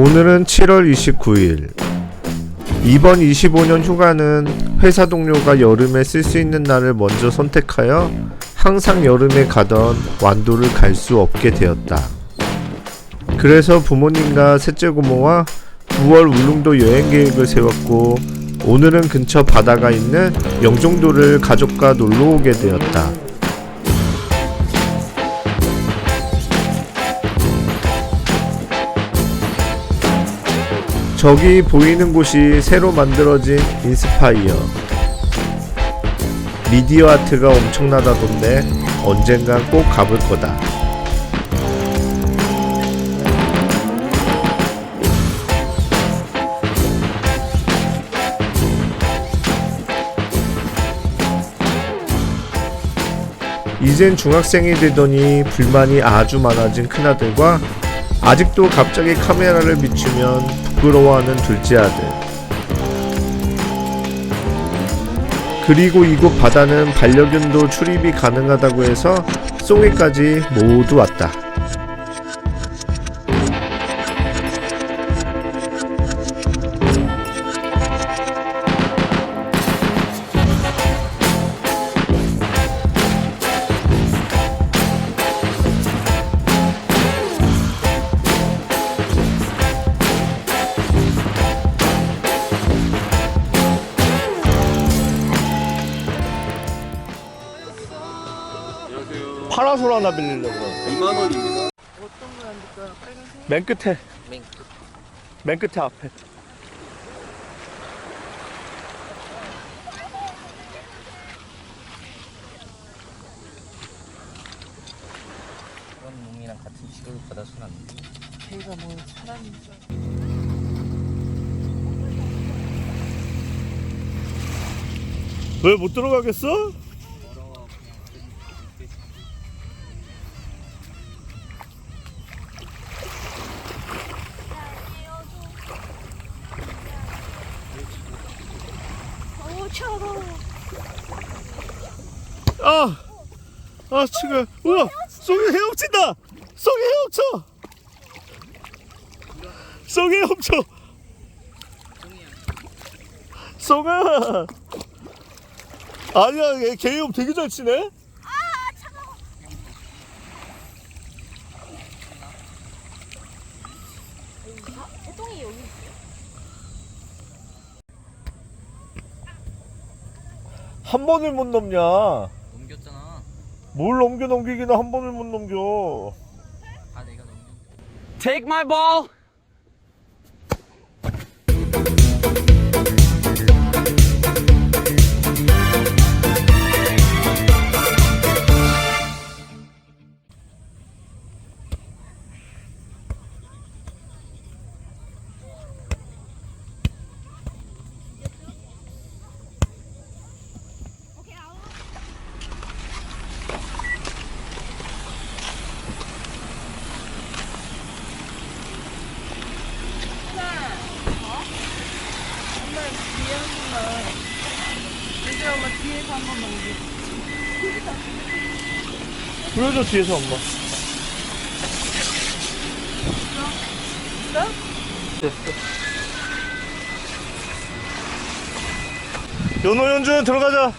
오늘은 7월 29일. 이번 25년 휴가는 회사 동료가 여름에 쓸 수 있는 날을 먼저 선택하여 항상 여름에 가던 완도를 갈 수 없게 되었다. 그래서 부모님과 셋째 고모와 9월 울릉도 여행 계획을 세웠고 오늘은 근처 바다가 있는 영종도를 가족과 놀러 오게 되었다. 저기 보이는 곳이 새로 만들어진 인스파이어. 미디어 아트가 엄청나다던데 언젠간 꼭 가볼 거다. 이젠 중학생이 되더니 불만이 아주 많아진 큰아들과 아직도 갑자기 카메라를 비추면 부끄러워하는 둘째 아들. 그리고 이곳 바다는 반려견도 출입이 가능하다고 해서 송이까지 모두 왔다. 하나 빌리려고. 2만 원입니다. 맨 끝에. 맨맨 끝에 앞에. 그런 놈이랑 같은 취급을 받아서는 안 돼. 걔가 뭐 사람인지 왜못 들어가겠어? 어, 차가워. 아, 아 지금 우와, 송이 헤엄친다. 송이 헤엄쳐. 송이 헤엄쳐. 송아. 아니야, 얘 개헤엄 되게 잘 치네. 개똥이 여기 있어. 한 번을 못 넘냐? 넘겼잖아. 뭘 넘겨 넘기기는 한 번을 못 넘겨. 다 내가 넘겼. Take my ball. 보여줘 뒤에서 엄마. 됐어. 연호 연준 들어가자.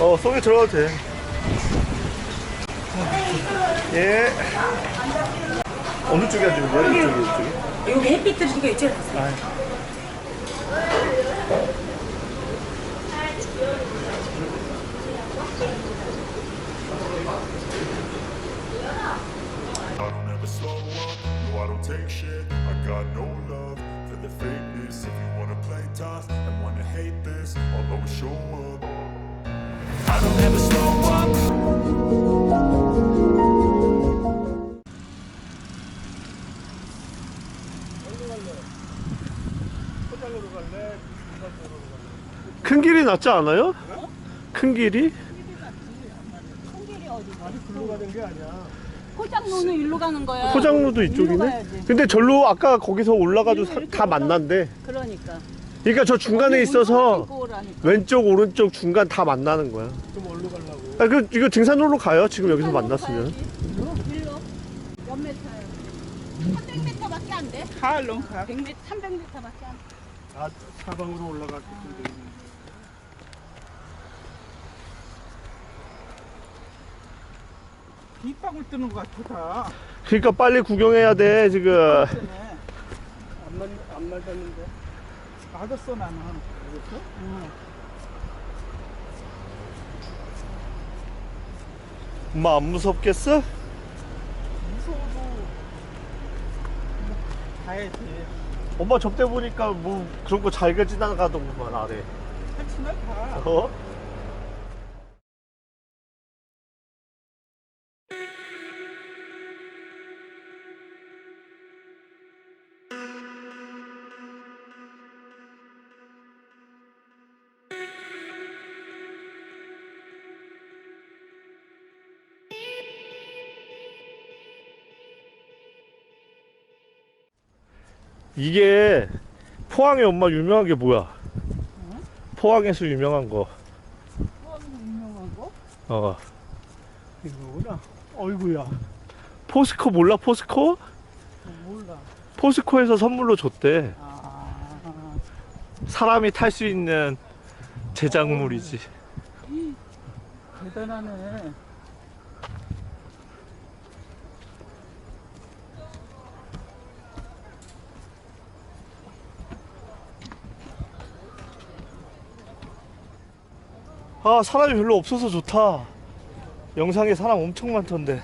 어, 속에 들어가도 돼. 예. 어느 쪽이야 지금? 여기 쪽이? 여기 햇빛 들으니까 이쪽에 아, I don't ever slow up, no I don't take shit I got no love for the fakeness If you wanna play tough and wanna hate this I'll always show up I don't ever slow up 큰 길이 낫지 않아요? 큰 길이? 포장로는 일로 가는 거야. 포장로도 이쪽이네. 근데 절로 아까 거기서 올라가도 사- 다 만난대. 그러니까. 그러니까 저 중간에 있어서 왼쪽 오른쪽 중간 다 만나는 거야. 좀 얼로 가려고. 아, 그 이거 등산로로 가요. 지금 여기서 만났으면. 어? 일로. 몇 메타야? 300m밖에 안 돼. 가을로 300m밖에 안 돼. 아 사방으로 올라가기 좀. 빗방울 뜨는 것 같아 다 그러니까 빨리 구경해야 돼 지금. 때문에 안, 맞, 안 맞았는데. 맞았어 나는 알겠어? 응. 엄마 안 무섭겠어? 무서워도 가야지 엄마 접대 보니까 뭐 그런 거잘 지나가더구만 아래. 한치만 가 어? 이게 포항에 엄마 유명한 게 뭐야? 포항에서 유명한 거. 유명한 거? 어. 이거구나. 어이구야. 포스코 몰라 포스코? 몰라 포스코에서 선물로 줬대. 아 사람이 탈 수 있는 제작물이지. 대단하네 아 사람이 별로 없어서 좋다. 영상에 사람 엄청 많던데.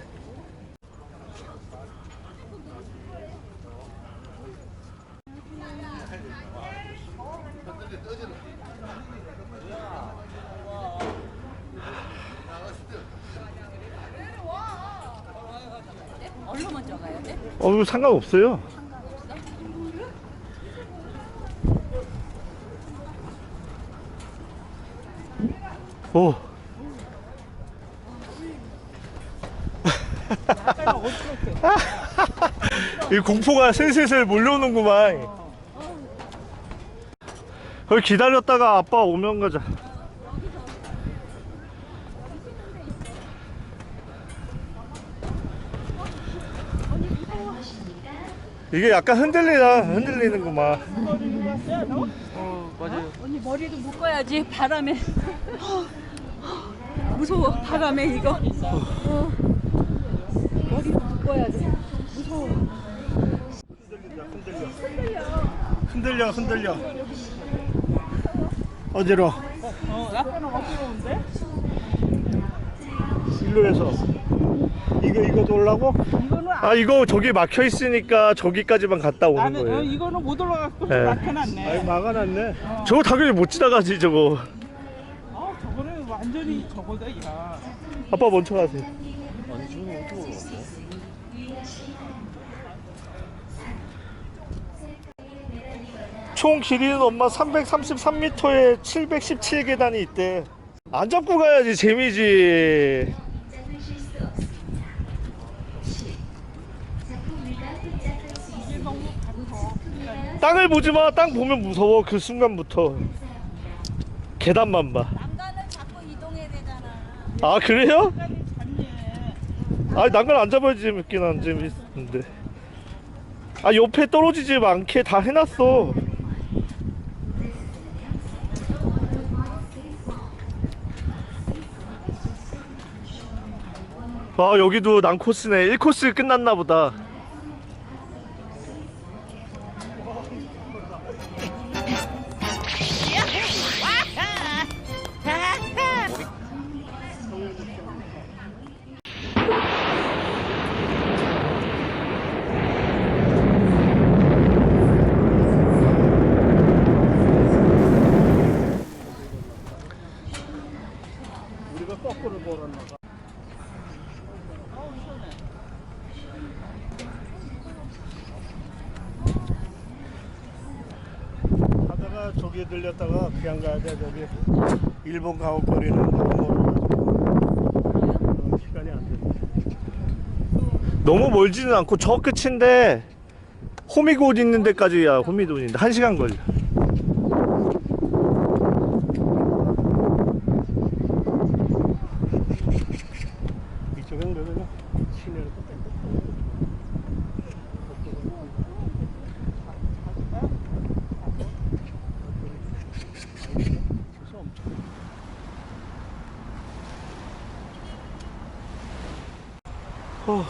돼? 어 상관없어요. 오. 이 공포가 슬슬슬 몰려오는구만. 거기 기다렸다가 아빠 오면 가자. 이게 약간 흔들리나 흔들리는구만. 언니 머리도 묶어야지 바람에. 무서워 바람에 이거. 어. 머리도 묶어야 돼. 흔들려, 흔들려. 어디로? 어 약간은 어지러운데? 일로 해서. 이거, 이거 돌라고? 이거는 아, 아 이거 저기 막혀 있으니까 저기까지만 갔다 오는 나는 어, 거예요. 이거는 못 올라갔고 네. 막혀놨네 아이, 막아놨네. 저거 당연히 못 지나가지 저거. 완전히 저거다 야 아빠 먼저 가세요. 총 길이는 엄마 333m에 717계단이 있대. 안 잡고 가야지 재미지. 땅을 보지 마. 땅 보면 무서워. 그 순간부터. 계단만 봐. 난간을 자꾸 이동해야 되잖 아. 아 그래요? 아 난간 안 잡아야지 재밌긴 안 재밌는데 아 옆에 떨어지지 않게 다 해놨어 아 여기도 난코스네 1코스 끝났나 보다 저기 들렸다가 그냥 가야 돼. 저기 일본 가옥 거리는 너무 멀어가지고 어, 시간이 안 돼. 너무 멀지는 않고 저 끝인데 호미곶 있는 데까지야. 호미곶 있는데 한 시간 걸려 어,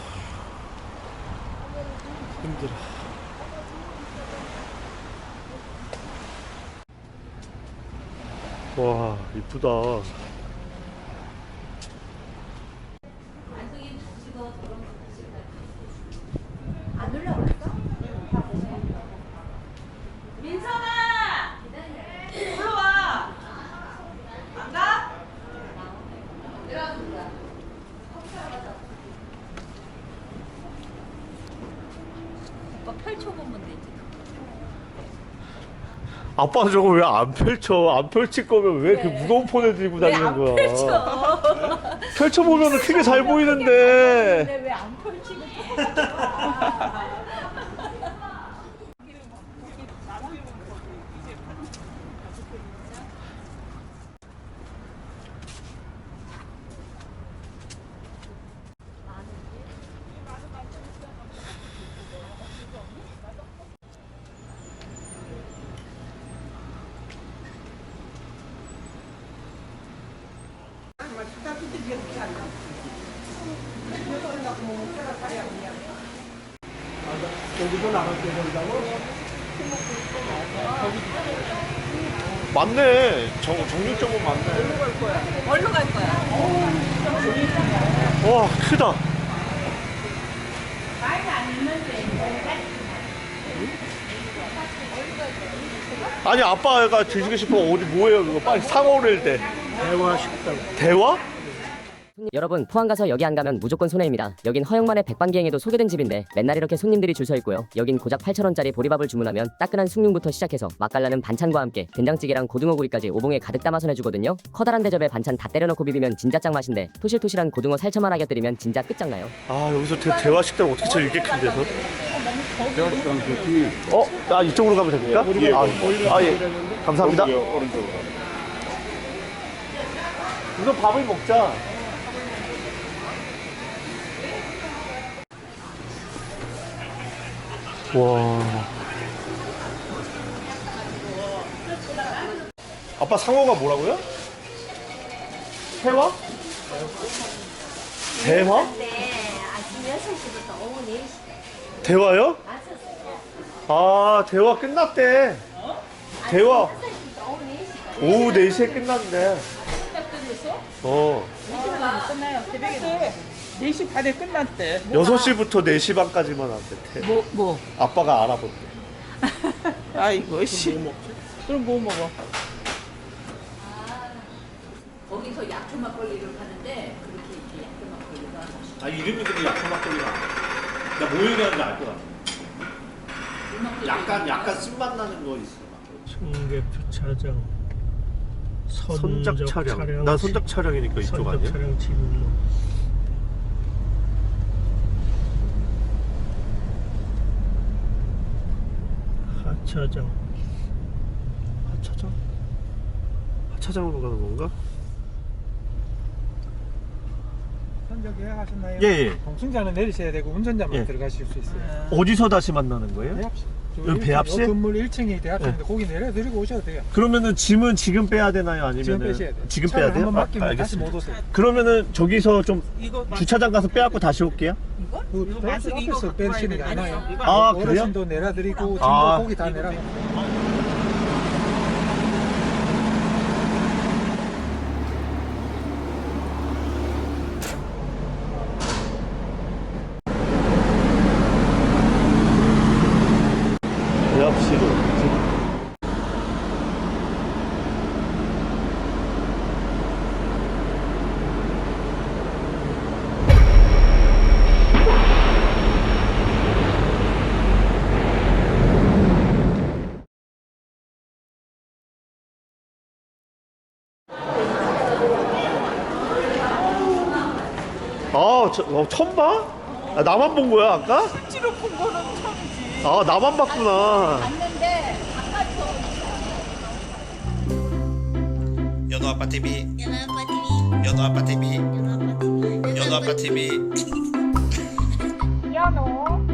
힘들어. 와, 이쁘다. 아빠 저거 왜 안 펼쳐? 안 펼칠 거면 왜 이렇게 무거운 폰을 들고 다니는 거야? 펼쳐. 펼쳐보면 크게 잘 보이는데. 맞네. 정, 정육점은 맞네. 어디로 갈 거야? 와, 크다. 아니 아빠가 드시고 싶어 어디 뭐예요 그거 빨리 상어를 대 대화 식당. 대화? 여러분 포항 가서 여기 안 가면 무조건 손해입니다. 여긴 허영만의 백반기행에도 소개된 집인데 맨날 이렇게 손님들이 줄 서 있고요. 여긴 고작 8,000원짜리 보리밥을 주문하면 따끈한 숭늉부터 시작해서 맛깔나는 반찬과 함께 된장찌개랑 고등어구이까지 오봉에 가득 담아서 내주거든요. 커다란 대접에 반찬 다 때려넣고 비비면 진짜 짱맛인데 토실토실한 고등어 살처만 하게 끓이면 진짜 끝장나요. 아 여기서 대, 대화 식당 어떻게 저 이렇게 큰 데서? 어? 아 이쪽으로 가면 됩니까? 아, 아 예. 감사합니다. 우선 밥을 먹자. 와. 아빠 상어가 뭐라고요? 회화? 대화? 네, 아침 6시부터 오후 4시. 대화요? 아 대화 끝났대 대화 오후 4시에 끝났는데 어 끝나요. 새벽에 4시 반에 끝났대. 6시부터 4시 반까지만 한대 뭐, 뭐. 아빠가 알아본대 아이고, 씨. 그럼 뭐 먹어? 거기서 약초 막걸리를 파는데 그렇게 이렇게 약초 막걸리가 아 이름이 근데 약간 막걸리가 나 모유라는 알것 같아 약간 약간 쓴맛 나는 거 있어 청계 주차장. 선작 촬영 나 선작 촬영이니까 이쪽 아니야? 촬영 진로. 하차장. 하차장? 하차장으로 가는 건가? 선적 예약하셨나요? 예예 공승자는 내리셔야 되고 운전자만 예. 들어가실 수 있어요. 어디서 다시 만나는 거예요? 대합실. 저 여기 일층, 배합실? 요 건물 1층이 대합실인데 네. 거기 내려드리고 오셔도 돼요. 그러면은 짐은 지금 빼야 되나요? 아니면 지금 빼셔야 돼요. 지금 빼야 돼요? 한번 아, 맡기면 다시 알겠습니다. 못 오세요. 그러면은 저기서 좀 이거 주차장 가서 빼갖고 다시 올게요. 그 대합실 앞에서 빼시는 게안 와요. 아 그래요? 어르신도 내려드리고 짐도 아. 거기 다 내려. 와, 어, 처음 봐? 아, 나만 본 거야 아까? 실제로 본 거는 처음이지. 아 나만 봤구나. 봤는데 아빠 TV, 연어 아빠 TV, 연호 아빠 TV, 연어 아빠 TV, 연호 아빠 TV. 연호.